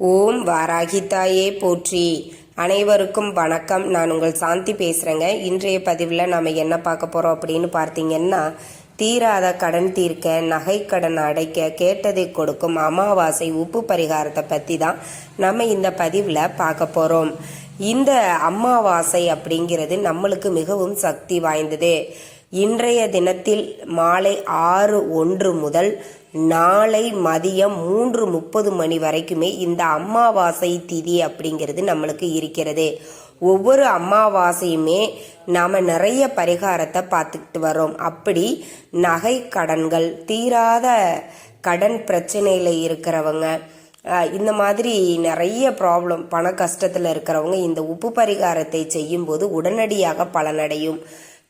ஓம் வாராகித்தாயே போற்றி. அனைவருக்கும் வணக்கம். நான் உங்கள் சாந்தி பேசுகிறேங்க இன்றைய பதிவில் நாம் என்ன பார்க்க போகிறோம் அப்படின்னு பார்த்தீங்கன்னா தீராத கடன் தீர்க்க நகை கடன் அடைக்க கேட்டதை கொடுக்கும் அமாவாசை உப்பு பரிகாரத்தை பற்றி தான் நம்ம இந்த பதிவில் பார்க்க போகிறோம் இந்த அமாவாசை அப்படிங்கிறது நம்மளுக்கு மிகவும் சக்தி வாய்ந்தது. இன்றைய தினத்தில் மாலை ஆறு ஒன்று முதல் நாளை மதியம் மூன்று முப்பது மணி வரைக்குமே இந்த அமாவாசை திதி அப்படிங்கிறது நம்மளுக்கு இருக்கிறது. ஒவ்வொரு அமாவாசையுமே நாம் நிறைய பரிகாரத்தை பார்த்துக்கிட்டு வரோம் அப்படி நகை கடன்கள் தீராத கடன் பிரச்சனையில் இருக்கிறவங்க இந்த மாதிரி நிறைய ப்ராப்ளம் பண கஷ்டத்தில் இருக்கிறவங்க இந்த உப்பு பரிகாரத்தை செய்யும்போது உடனடியாக பலனடையும்.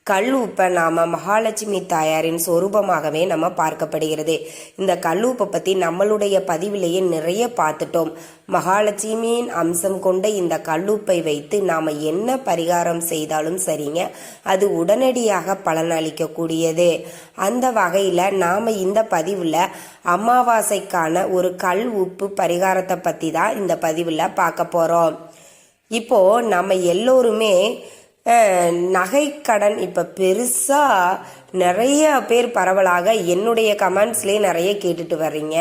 கல் உப்பை நாம் மகாலட்சுமி தாயாரின் சொரூபமாகவே நம்ம பார்க்கப்படுகிறது. இந்த கல் உப்பை பற்றி நம்மளுடைய பதிவிலேயே நிறைய பார்த்துட்டோம். மகாலட்சுமியின் அம்சம் கொண்ட இந்த கல்லூப்பை வைத்து நாம் என்ன பரிகாரம் செய்தாலும் சரிங்க. அது உடனடியாக பலனளிக்கக்கூடியது. அந்த வகையில் நாம் இந்த பதிவில் அமாவாசைக்கான ஒரு கல் உப்பு பரிகாரத்தை பற்றி தான் இந்த பதிவில் பார்க்க போகிறோம் இப்போ நம்ம எல்லோருமே நகைக்கடன் இப்போ பெருசாக நிறைய பேர் பரவலாக என்னுடைய கமெண்ட்ஸ்லேயே நிறைய கேட்டுட்டு வர்றீங்க.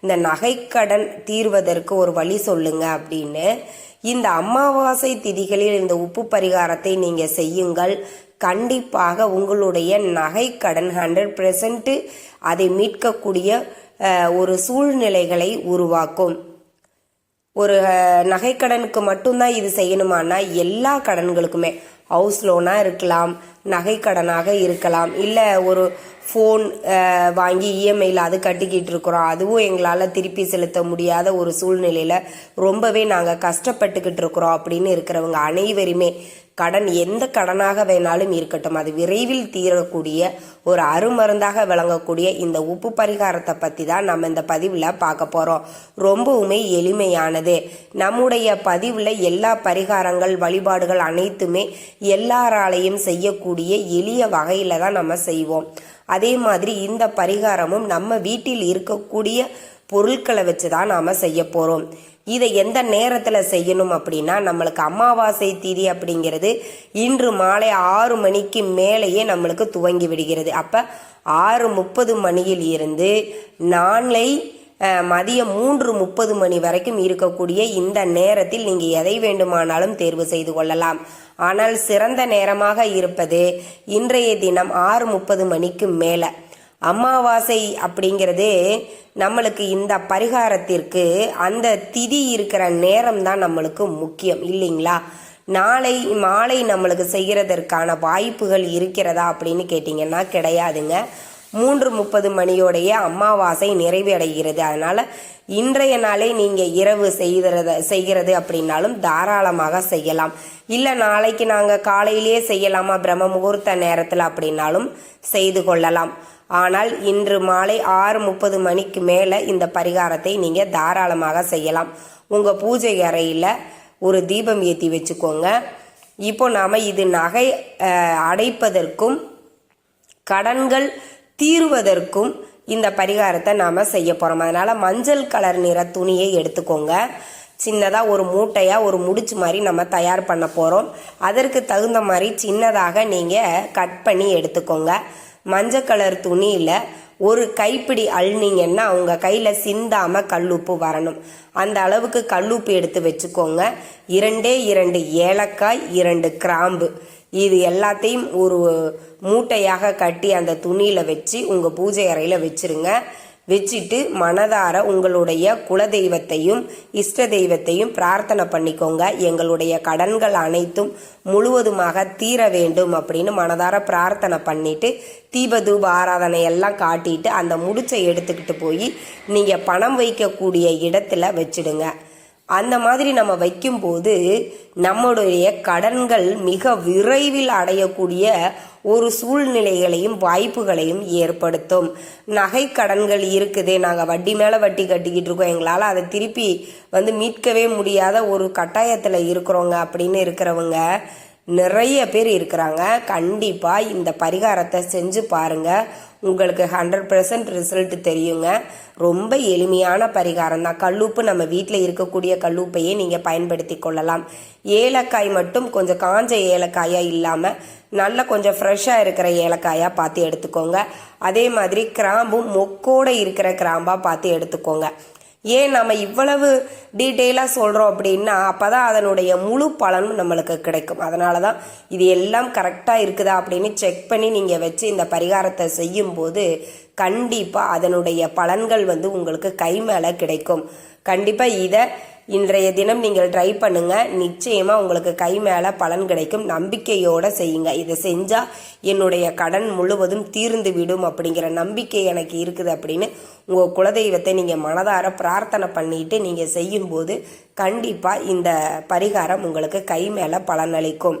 இந்த நகைக்கடன் தீர்வதற்கு ஒரு வழி சொல்லுங்க அப்படின்னு. இந்த அமாவாசை திதிகளில் இந்த உப்பு பரிகாரத்தை நீங்கள் செய்யுங்கள். கண்டிப்பாக உங்களுடைய நகைக்கடன் ஹண்ட்ரட் அதை மீட்கக்கூடிய ஒரு சூழ்நிலைகளை உருவாக்கும். ஒரு நகைக்கடனுக்கு மட்டும்தான் இது செய்யணுமானா எல்லா கடன்களுக்குமே. ஹவுஸ் லோனாக இருக்கலாம் நகைக்கடனாக இருக்கலாம் இல்லை ஒரு ஃபோன் வாங்கி இஎம்ஐயில் அது கட்டிக்கிட்டு இருக்கிறோம். அதுவும் எங்களால் திருப்பி செலுத்த முடியாத ஒரு சூழ்நிலையில் ரொம்பவே நாங்கள் கஷ்டப்பட்டுக்கிட்டு இருக்கிறோம் அப்படின்னு இருக்கிறவங்க அனைவருமே கடன் எந்த கடனாக வேணாலும் இருக்கட்டும் அது விரைவில் தீரக்கூடிய ஒரு அருமருந்தாக விளங்கக்கூடிய இந்த உப்பு பரிகாரத்தை பற்றி தான் நம்ம இந்த பதிவில் பார்க்க போகிறோம் ரொம்பவுமே எளிமையானது. நம்முடைய பதிவில் எல்லா பரிகாரங்கள் வழிபாடுகள் அனைத்துமே எல்லாராலையும் செய்யக்கூடிய எளிய வகையில் தான் நம்ம செய்வோம். அதே மாதிரி இந்த பரிகாரமும் நம்ம வீட்டில் இருக்கக்கூடிய பொருட்களை வச்சு தான் நாம் செய்ய போகிறோம் இதை எந்த நேரத்தில் செய்யணும் அப்படின்னா நம்மளுக்கு அமாவாசை திதி அப்படிங்கிறது இன்று மாலை ஆறு மணிக்கு மேலேயே நம்மளுக்கு துவங்கி விடுகிறது. அப்போ ஆறு முப்பது மணியில் இருந்து நாளை மதியம் மூன்று முப்பது மணி வரைக்கும் இருக்கக்கூடிய இந்த நேரத்தில் நீங்கள் எதை வேண்டுமானாலும் தேர்வு செய்து கொள்ளலாம். ஆனால் சிறந்த நேரமாக இருப்பது இன்றைய தினம் ஆறு முப்பது மணிக்கு மேலே. அமாவாசை அப்படிங்கிறது நம்மளுக்கு இந்த பரிகாரத்திற்கு அந்த திதி இருக்கிற நேரம் தான் நம்மளுக்கு முக்கியம் இல்லைங்களா? நாளை மாலை நம்மளுக்கு செய்கிறதற்கான வாய்ப்புகள் இருக்கிறதா அப்படின்னு கேட்டிங்கன்னா கிடையாதுங்க. மூன்று முப்பது மணியோடைய அமாவாசை நிறைவடைகிறது. அதனால் இன்றைய நாளே நீங்கள் இரவு செய்கிறத செய்கிறது அப்படின்னாலும் தாராளமாக செய்யலாம். இல்லை நாளைக்கு நாங்கள் காலையிலேயே செய்யலாமா? பிரம்ம முகூர்த்த நேரத்தில் அப்படின்னாலும் செய்து கொள்ளலாம். ஆனால் இன்று மாலை ஆறு முப்பது மணிக்கு மேலே இந்த பரிகாரத்தை நீங்கள் தாராளமாக செய்யலாம். உங்கள் பூஜை அறையில் ஒரு தீபம் ஏற்றி வச்சுக்கோங்க. இப்போ நாம் இது நகை அடைப்பதற்கும் கடன்கள் தீருவதற்கும் இந்த பரிகாரத்தை நாம் செய்ய போகிறோம் அதனால் மஞ்சள் கலர் நிற துணியை எடுத்துக்கோங்க. சின்னதாக ஒரு மூட்டையாக ஒரு முடிச்சு மாதிரி நம்ம தயார் பண்ண போகிறோம் அதற்கு தகுந்த மாதிரி சின்னதாக நீங்கள் கட் பண்ணி எடுத்துக்கோங்க. மஞ்சள் கலர் துணியில் ஒரு கைப்பிடி அள்ளினீங்கன்னா அவங்க கையில் சிந்தாமல் கல்லுப்பு வரணும். அந்த அளவுக்கு கல்லுப்பு எடுத்து வச்சுக்கோங்க. இரண்டே இரண்டு ஏலக்காய் இரண்டு கிராம்பு. இது எல்லாத்தையும் ஒரு மூட்டையாக கட்டி அந்த துணியில் வச்சு உங்கள் பூஜை அறையில் வச்சிருங்க. வச்சுட்டு மனதார உங்களுடைய குலதெய்வத்தையும் இஷ்ட தெய்வத்தையும் பிரார்த்தனை பண்ணிக்கோங்க. எங்களுடைய கடன்கள் அனைத்தும் முழுவதுமாக தீர வேண்டும் அப்படின்னு மனதார பிரார்த்தனை பண்ணிட்டு தீபதூப ஆராதனை எல்லாம் காட்டிட்டு அந்த முடிச்சை எடுத்துக்கிட்டு போய் நீங்கள் பணம் வைக்கக்கூடிய இடத்துல வச்சிடுங்க. அந்த மாதிரி நம்ம வைக்கும்போது நம்முடைய கடன்கள் மிக விரைவில் அடையக்கூடிய ஒரு சூழ்நிலைகளையும் வாய்ப்புகளையும் ஏற்படுத்தும். நகை கடன்கள் இருக்குது நாங்கள் வட்டி மேலே வட்டி கட்டிக்கிட்டு இருக்கோம். எங்களால் அதை திருப்பி வந்து மீட்கவே முடியாத ஒரு கட்டாயத்தில் இருக்கிறோங்க அப்படின்னு இருக்கிறவங்க நிறைய பேர் இருக்கிறாங்க. கண்டிப்பாக இந்த பரிகாரத்தை செஞ்சு பாருங்க. உங்களுக்கு ஹண்ட்ரட் பர்சன்ட் ரிசல்ட் தெரியுங்க. ரொம்ப எளிமையான பரிகாரம் தான். கல்லுப்பு நம்ம வீட்டில் இருக்கக்கூடிய கல்லுப்பையே நீங்கள் பயன்படுத்தி கொள்ளலாம். ஏலக்காய் மட்டும் கொஞ்சம் காஞ்ச ஏலக்காயாக இல்லாமல் நல்ல கொஞ்சம் ஃப்ரெஷ்ஷாக இருக்கிற ஏலக்காயாக பார்த்து எடுத்துக்கோங்க. அதே மாதிரி கிராம்பும் மொக்கோட இருக்கிற கிராம்பாக பார்த்து எடுத்துக்கோங்க. ஏன் நம்ம இவ்வளவு டீட்டெயிலாக சொல்கிறோம் அப்படின்னா அப்போ தான் அதனுடைய முழு பலனும் நம்மளுக்கு கிடைக்கும். அதனால தான் இது எல்லாம் கரெக்டாக இருக்குதா அப்படின்னு செக் பண்ணி நீங்கள் வச்சு இந்த பரிகாரத்தை செய்யும்போது கண்டிப்பாக அதனுடைய பலன்கள் வந்து உங்களுக்கு கை மேலே கிடைக்கும். கண்டிப்பாக இதை இன்றைய தினம் நீங்கள் ட்ரை பண்ணுங்க. நிச்சயமா உங்களுக்கு கை மேல பலன் கிடைக்கும். நம்பிக்கையோட செய்யுங்க. இதை செஞ்சா என்னுடைய கடன் முழுவதும் தீர்ந்து விடும் அப்படிங்கிற நம்பிக்கை எனக்கு இருக்குது அப்படின்னு உங்க குலதெய்வத்தை நீங்க மனதார பிரார்த்தனை பண்ணிட்டு நீங்க செய்யும்போது கண்டிப்பா இந்த பரிகாரம் உங்களுக்கு கை மேல பலன் அளிக்கும்